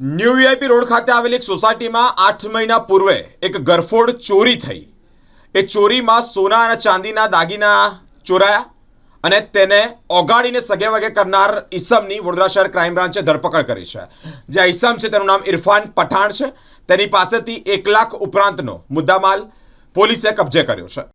New VIP road ખાતે આવેલી એક સોસાયટીમાં આઠ મહિના પૂર્વે એક ગરફોડ ચોરી થઈ. એ ચોરીમાં સોના અને ચાંદીના દાગીના ચોરાયા અને તેને ઓગાડીને સગે વગે કરનાર ઈસમની વડોદરા શહેર ક્રાઇમ બ્રાન્ચે ધરપકડ કરી છે. જે ઈસમ છે તેનું નામ ઇરફાન પઠાણ છે. તેની પાસેથી એક લાખ ઉપરાંતનો મુદ્દામાલ પોલીસે કબજે કર્યો છે.